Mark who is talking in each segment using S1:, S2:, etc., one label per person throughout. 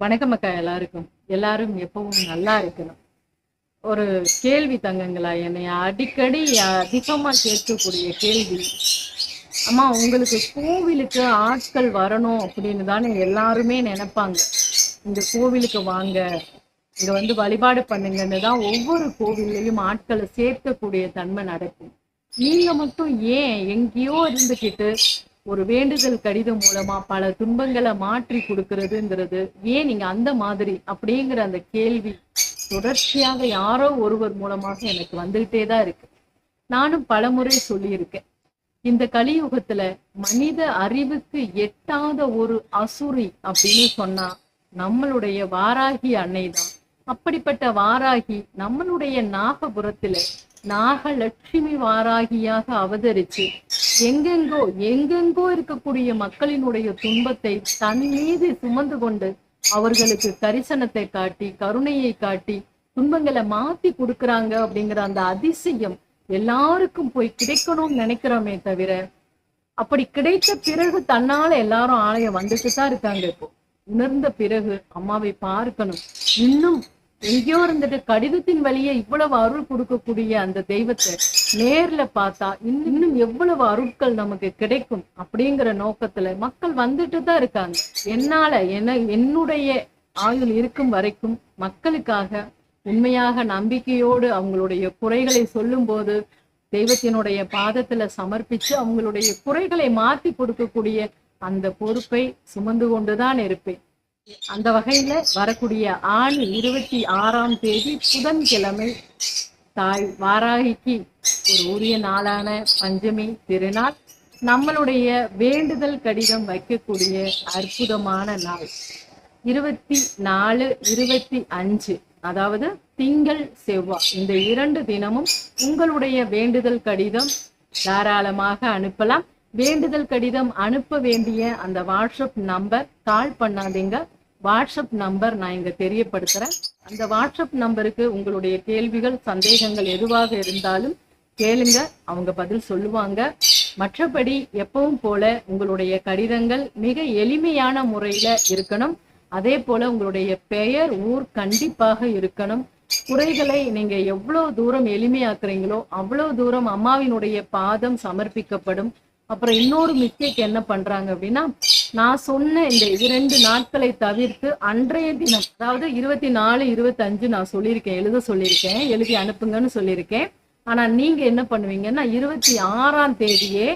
S1: வணக்கம் அக்கா எல்லாருக்கும். எல்லாரும் எப்பவும் நல்லா இருக்கணும். ஒரு கேள்வி தங்கங்களா என்னை அடிக்கடி அதிகமா கேட்கக்கூடிய கேள்வி. அம்மா உங்களுக்கு கோவிலுக்கு ஆட்கள் வரணும் அப்படின்னு தானே எல்லாருமே நினைப்பாங்க. இந்த கோவிலுக்கு வாங்க இங்க வந்து வழிபாடு பண்ணுங்கன்னு தான் ஒவ்வொரு கோவில்லையும் ஆட்களை சேர்க்கக்கூடிய தன்மை நடக்கும். நீங்க மட்டும் ஏன் எங்கேயோ இருந்துகிட்டு ஒரு வேண்டுதல் கடிதம் மூலமா பல துன்பங்களை மாற்றி கொடுக்கறதுங்கிறது ஏன் நீங்க அந்த மாதிரி அப்படிங்கிற அந்த கேள்வி தொடர்ச்சியாக யாரோ ஒருவர் மூலமாக எனக்கு வந்துகிட்டே தான் இருக்கு. நானும் பலமுறை சொல்லியிருக்கேன். இந்த கலியுகத்துல மனித அறிவுக்கு எட்டாத ஒரு அசுரி அப்படின்னு சொன்னா நம்மளுடைய வாராகி அன்னை தான். அப்படிப்பட்ட வாராகி நம்மளுடைய நாகபுரத்துல நாகலட்சுமி வாராகியாக அவதரிச்சு எங்கெங்கோ எங்கெங்கோ இருக்கக்கூடிய மக்களினுடைய துன்பத்தை தன் மீது சுமந்து கொண்டு அவர்களுக்கு தரிசனத்தை காட்டி கருணையை காட்டி துன்பங்களை மாத்தி கொடுக்கறாங்க அப்படிங்கிற அந்த அதிசயம் எல்லாருக்கும் போய் கிடைக்கணும்னு நினைக்கிறோமே தவிர அப்படி கிடைத்த பிறகு தன்னால எல்லாரும் ஆலயம் வந்துட்டு தான் இருக்காங்க இப்போ. உணர்ந்த பிறகு அம்மாவை பார்க்கணும். இன்னும் எங்கேயோ இருந்துட்டு கடிதத்தின் வழியே இவ்வளவு அருள் கொடுக்கக்கூடிய அந்த தெய்வத்தை நேர்ல பார்த்தா இன்னும் இன்னும் எவ்வளவு அருட்கள் நமக்கு கிடைக்கும் அப்படிங்கிற நோக்கத்துல மக்கள் வந்துட்டு தான் இருக்காங்க. என்னால என்ன என்னுடைய ஆயுள் இருக்கும் வரைக்கும் மக்களுக்காக உண்மையாக நம்பிக்கையோடு அவங்களுடைய குறைகளை சொல்லும்போது தெய்வத்தினுடைய பாதத்துல சமர்ப்பிச்சு அவங்களுடைய குறைகளை மாத்தி கொடுக்கக்கூடிய அந்த பொறுப்பை சுமந்து கொண்டுதான் இருப்பேன். அந்த வகையில வரக்கூடிய ஆணி இருபத்தி ஆறாம் தேதி புதன்கிழமை தாய் வாராகிக்கு ஒரு உரிய நாளான பஞ்சமி திருநாள். நம்மளுடைய வேண்டுதல் கடிதம் வைக்கக்கூடிய அற்புதமான நாள். இருபத்தி நாலு இருபத்தி அஞ்சு அதாவது திங்கள் செவ்வாய். இந்த இரண்டு தினமும் உங்களுடைய வேண்டுதல் கடிதம் தாராளமாக அனுப்பலாம். வேண்டுதல் கடிதம் அனுப்ப வேண்டிய அந்த வாட்ஸ்அப் நம்பர் கால் பண்ணாதீங்க. வாட்ஸ்அப் நம்பர் நான் இங்க தெரியப்படுத்துறேன். அந்த வாட்ஸ்அப் நம்பருக்கு உங்களுடைய கேள்விகள் சந்தேகங்கள் எதுவாக இருந்தாலும் கேளுங்க. அவங்க பதில் சொல்லுவாங்க. மற்றபடி எப்பவும் போல உங்களுடைய கடிதங்கள் மிக எளிமையான முறையில இருக்கணும். அதே போல உங்களுடைய பெயர் ஊர் கண்டிப்பாக இருக்கணும். குறைகளை நீங்க எவ்வளவு தூரம் எளிமையாக்குறீங்களோ அவ்வளவு தூரம் அம்மாவினுடைய பாதம் சமர்ப்பிக்கப்படும். அப்புறம் இன்னொரு மிஸ்டேக் என்ன பண்றாங்க அப்படின்னா நான் சொன்ன இந்த இரண்டு நாட்களை தவிர்த்து அன்றைய தினம் அதாவது இருபத்தி நாலு இருபத்தஞ்சு நான் சொல்லியிருக்கேன் எழுத சொல்லியிருக்கேன் எழுதி அனுப்புங்கன்னு சொல்லியிருக்கேன். ஆனா நீங்க என்ன பண்ணுவீங்கன்னா இருபத்தி ஆறாம் தேதியே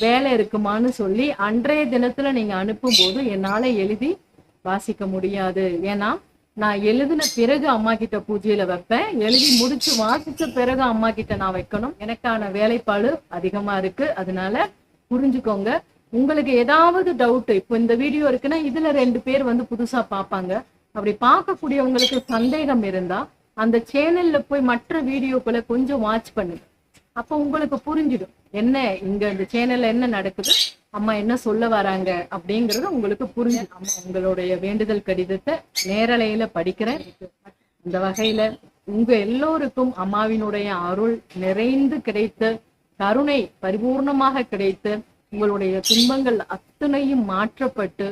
S1: வேலை இருக்குமான்னு சொல்லி அன்றைய தினத்துல நீங்க அனுப்பும் போது என்னால எழுதி வாசிக்க முடியாது. ஏன்னா நான் எழுதின பிறகு அம்மா கிட்ட பூஜையில வைப்பேன். எழுதி முடிச்சு வாசிச்ச பிறகு அம்மா கிட்ட நான் வைக்கணும். எனக்கான வேலைப்பாடு அதிகமா இருக்கு. அதனால புரிஞ்சுக்கோங்க. உங்களுக்கு ஏதாவது டவுட் இப்போ இந்த வீடியோ இருக்குன்னா இதுல ரெண்டு பேர் வந்து புதுசா பார்ப்பாங்க. அப்படி பார்க்கக்கூடியவங்களுக்கு சந்தேகம் இருந்தா அந்த சேனல்ல போய் மற்ற வீடியோக்களை கொஞ்சம் வாட்ச் பண்ணுங்க. அப்போ உங்களுக்கு புரிஞ்சிடும். என்ன இங்க இந்த சேனல்ல என்ன நடக்குது? அம்மா என்ன சொல்ல வராங்க? அப்படிங்கறது உங்களுக்கு புரிஞ்சிடும். அம்மா உங்களுடைய வேண்டுதல் கடிதத்தை நேரலையில படிக்கிறேன். இந்த வகையில உங்க எல்லோருக்கும் அம்மாவினுடைய அருள் நிறைந்து கிடைத்து கருணை பரிபூர்ணமாக கிடைத்து உங்களுடைய துன்பங்கள் அத்தனையும் மாற்றப்பட்டு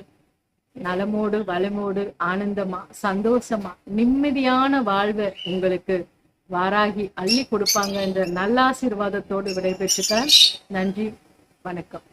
S1: நலமோடு வளமோடு ஆனந்தமா சந்தோஷமா நிம்மதியான வாழ்வை உங்களுக்கு வாராகி அள்ளி கொடுப்பாங்க என்ற நல்லாசீர்வாதத்தோடு விடைபெற்றுக்கிறேன். நன்றி வணக்கம்.